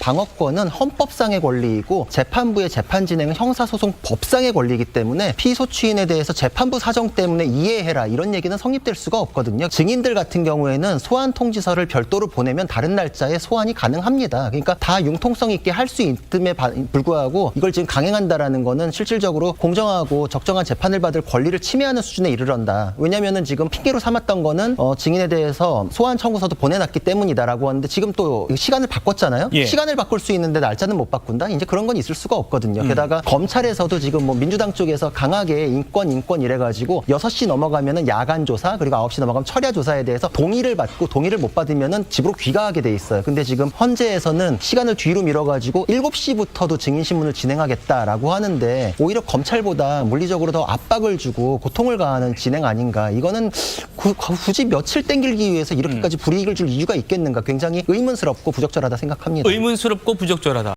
방어권은 헌법상의 권리이고 재판부의 재판 진행은 형사소송 법상의 권리이기 때문에 피소추인에 대해서 재판부 사정 때문에 이해해라 이런 얘기는 성립될 수가 없거든요. 증인들 같은 경우에는 소환 통지서를 별도로 보내면 다른 날짜에 소환이 가능합니다. 그러니까 다 융통성 있게 할 수 있음에 바- 불구하고 이걸 지금 강행한다라는 거는 실질적으로 공정하고 적정한 재판을 받을 권리를 침해하는 수준에 이르렀다. 왜냐면은 지금 핑계로 삼았던 거는 어, 증인에 대해서 소환 청구서도 보내놨기 때문이다라고 하는데 지금 또 시간을 바꿨잖아요. 예. 시간을 바꿀 수 있는데 날짜는 못 바꾼다. 이제 그런 건 있을 수가 없거든요. 게다가 검찰에서도 지금 뭐 민주당 쪽에서 강하게 인권 인권 이래가지고 6시 넘어가면은 야간 조사 그리고 9시 넘어가면 철야 조사에 대해서 동의를 받고 동의를 못 받으면은 집으로 귀가하게 돼 있어요. 근데 지금 헌재에서는 시간을 뒤로 밀어가지고 7시부터도 증인 신문을 진행하겠다라고 하는데 오히려 검찰보다 물리적으로 더 압박을 주고 고통을 가하는 진행 아닌가. 이거는 구- 굳이 며칠 땡길기 위해서 이렇게까지 불이익을 줄 이유가 있겠는가. 굉장히 의문스럽고 부적절하다 생각합니다. 의문 스럽고 부적절하다.